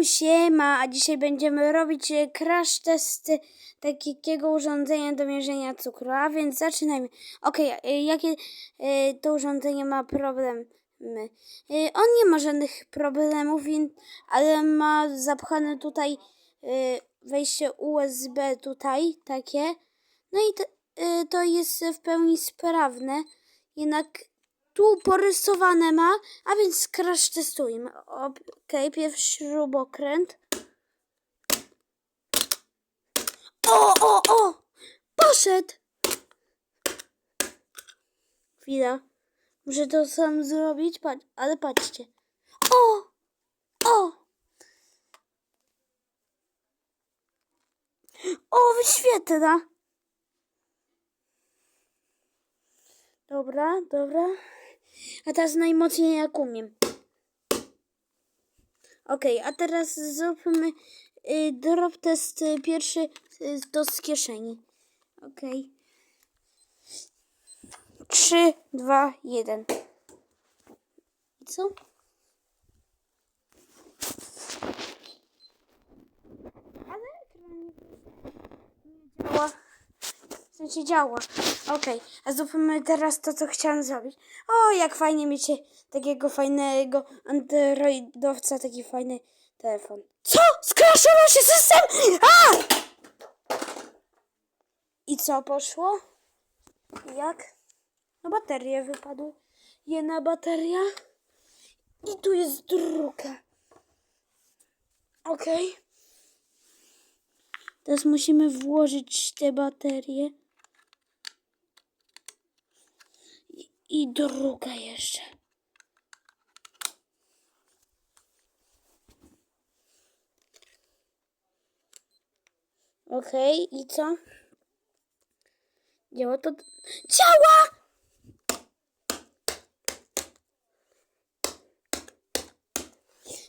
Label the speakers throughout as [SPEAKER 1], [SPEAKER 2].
[SPEAKER 1] Siema, a dzisiaj będziemy robić e, crash testy takiego urządzenia do mierzenia cukru, a więc zaczynajmy. Okej, e, jakie e, to urządzenie ma problemy? On nie ma żadnych problemów, ale ma zapchane tutaj wejście USB tutaj, takie. No i to jest w pełni sprawne, jednak tu porysowane ma, a więc crash testujmy. Okej, pierwszy śrubokręt. O, o, o! Poszedł! Chwila. Muszę to sam zrobić, patrz, ale patrzcie. O! O! O, wyświetla! Dobra, dobra. A teraz najmocniej jak umiem. Okej, a teraz zróbmy y, drop test y, pierwszy y, to z kieszeni. Okej. Trzy, dwa, jeden. I co? Ale nie działa. W sensie działa. Okej, a zróbmy teraz to, co chciałam zrobić. O, jak fajnie mieć takiego fajnego androidowca, taki fajny telefon. Co? Skraszował się system? A! I co poszło? Jak? No baterie wypadły. Jedna bateria. I tu jest druga. Okej. Teraz musimy włożyć te baterie. I, druga jeszcze. Okej, i co? Działa to. Działa!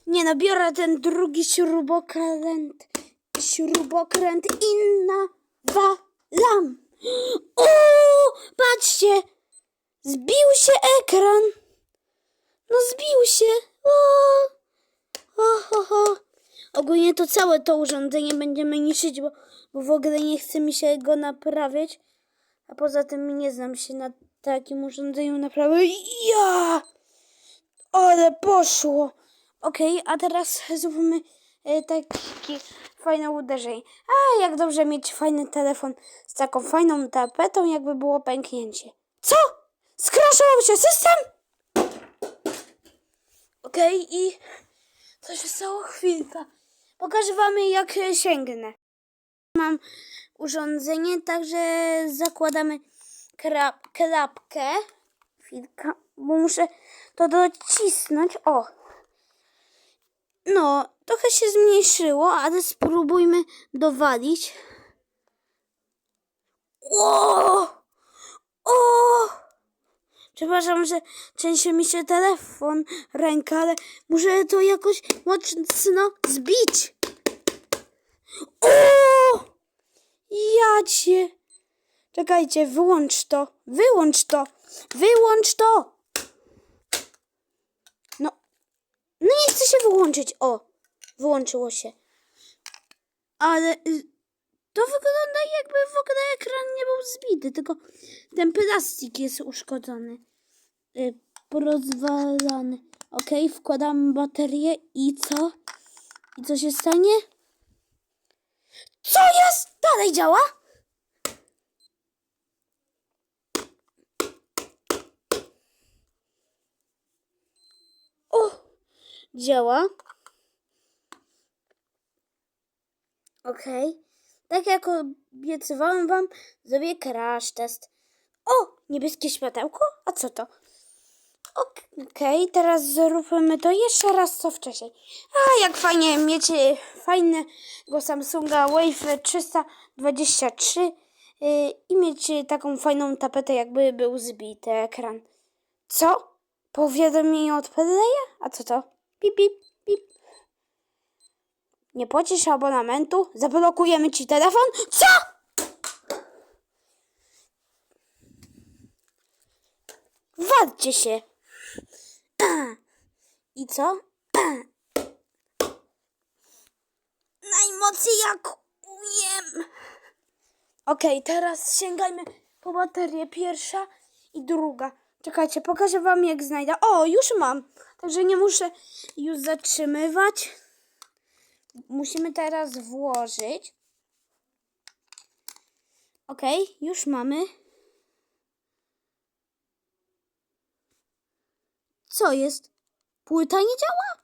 [SPEAKER 1] Nie no, biorę ten drugi śrubokręt. Śrubokręt i nawalam. O, patrzcie! Zbił się ekran. No zbił się. O, o, ho, ho. Ogólnie to całe to urządzenie będziemy niszczyć, bo, bo w ogóle nie chce mi się go naprawiać. A poza tym nie znam się na takim urządzeniu naprawy. Ja! Ale poszło! Okej, a teraz zróbmy e, fajne uderzenie. A, jak dobrze mieć fajny telefon z taką fajną tapetą, jakby było pęknięcie. Co? Skraszował się system? Okej, i co się stało? Chwilka. Pokażę wam, jak sięgnę. Mam urządzenie, także zakładamy krap, klapkę. Chwilka, bo muszę to docisnąć. O! No, trochę się zmniejszyło, ale spróbujmy dowalić. O! O! Przepraszam, że trzęsie mi się telefon, ręka, ale muszę to jakoś mocno zbić. O! Ja cię. Czekajcie, wyłącz to. Wyłącz to. Wyłącz to. No. No nie chce się wyłączyć. O, wyłączyło się. Ale y, to wygląda jakby w ogóle ekran nie był zbity, tylko ten plastik jest uszkodzony. Y, porozwalany. Okej, wkładam baterię i co? I co się stanie? Co jest? Dalej działa? O! Działa. Okej. Tak jak obiecywałem wam, zrobię crash test. O! Niebieskie światełko? A co to? Okej, teraz zróbmy to jeszcze raz co wcześniej. A jak fajnie mieć fajnego Samsunga Wave 323 y, i mieć taką fajną tapetę, jakby był zbity ekran. Co? Powiadomienie od Pedleja? A co to? Pip, pip. Nie płacisz abonamentu? Zablokujemy ci telefon? Co? Walcie się. I co? pomocy jak umiem. Okej, teraz sięgajmy po baterię pierwsza i druga. Czekajcie, pokażę wam jak znajdę. O, już mam. Także nie muszę już zatrzymywać. Musimy teraz włożyć. Okej, już mamy. Co jest? Płyta nie działa?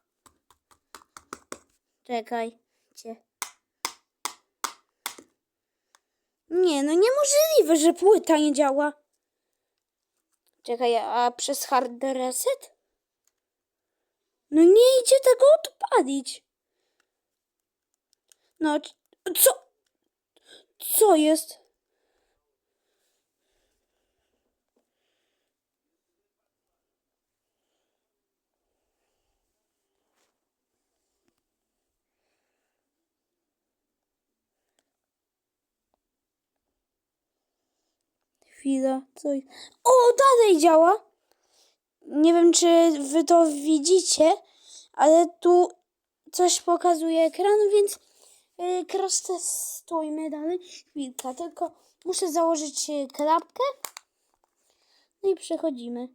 [SPEAKER 1] Czekajcie. Nie, no niemożliwe, że płyta nie działa. Czekaj, a przez hard reset? No nie idzie tego odpalić. No, co? Co jest? Chwila, co jest? O, dalej działa! Nie wiem, czy wy to widzicie, ale tu coś pokazuje ekran, więc yy, cross testujmy dalej. Chwilka, tylko muszę założyć yy, klapkę. No i przechodzimy.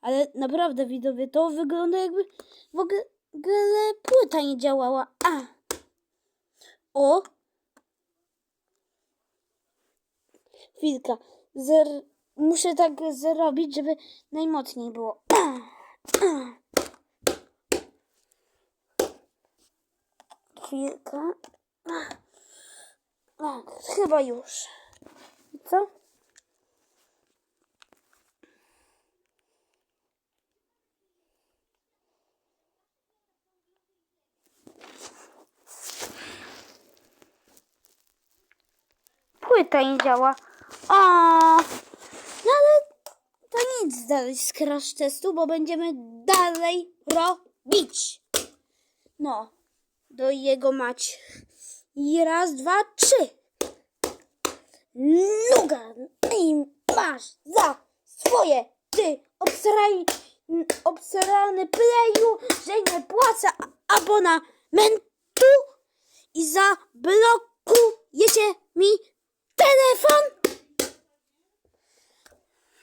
[SPEAKER 1] Ale naprawdę, widzowie, to wygląda jakby w ogóle płyta nie działała. A! O! Chwilka. Zer... Muszę tak zrobić, żeby najmocniej było. Chwilka. O, chyba już. Co? Płyta nie działa. O, no ale to nic dalej z crash testu, bo będziemy dalej robić. No, do jego mać. I raz, dwa, trzy. Nuga i masz za swoje ty obsraj, obsrany playu, że nie płacę abonamentu i zablokujecie mi telefon.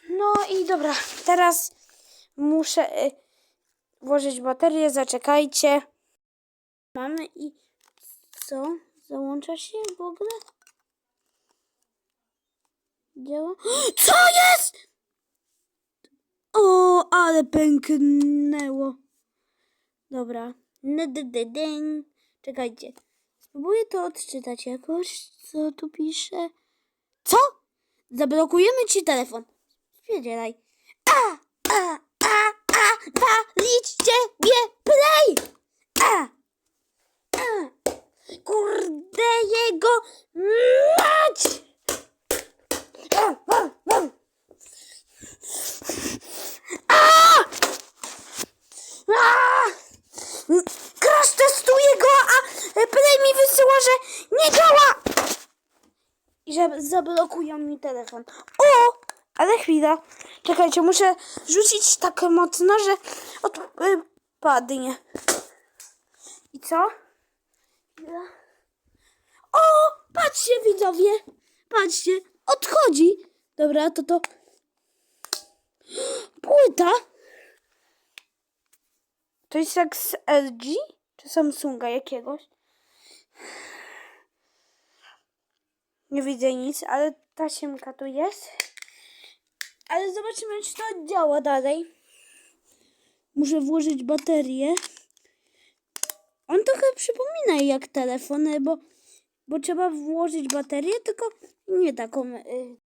[SPEAKER 1] No i dobra, teraz muszę y, włożyć baterię, zaczekajcie. Mamy i co? Załącza się w ogóle? Działa? Co jest? O, ale pęknęło. Dobra. Czekajcie. Spróbuję to odczytać jakoś. Co tu pisze? Co? Zablokujemy ci telefon. Spierdzielaj. A, a, a, a, walić ciebie play! A, a, kurde jego mać! Crash testuje go, a Play mi wysyła, że nie działa! I że zablokują mi telefon. O! Ale chwila. Czekajcie, muszę rzucić tak mocno, że odpadnie. I co? Chwila. O! Patrzcie, widzowie! Patrzcie, odchodzi. Dobra, to to... Płyta. To jest jak z LG? Czy Samsunga jakiegoś? Nie widzę nic, ale tasiemka tu jest. Ale zobaczymy, czy to działa dalej. Muszę włożyć baterię. On trochę przypomina jak telefon, bo, bo trzeba włożyć baterię, tylko nie taką y,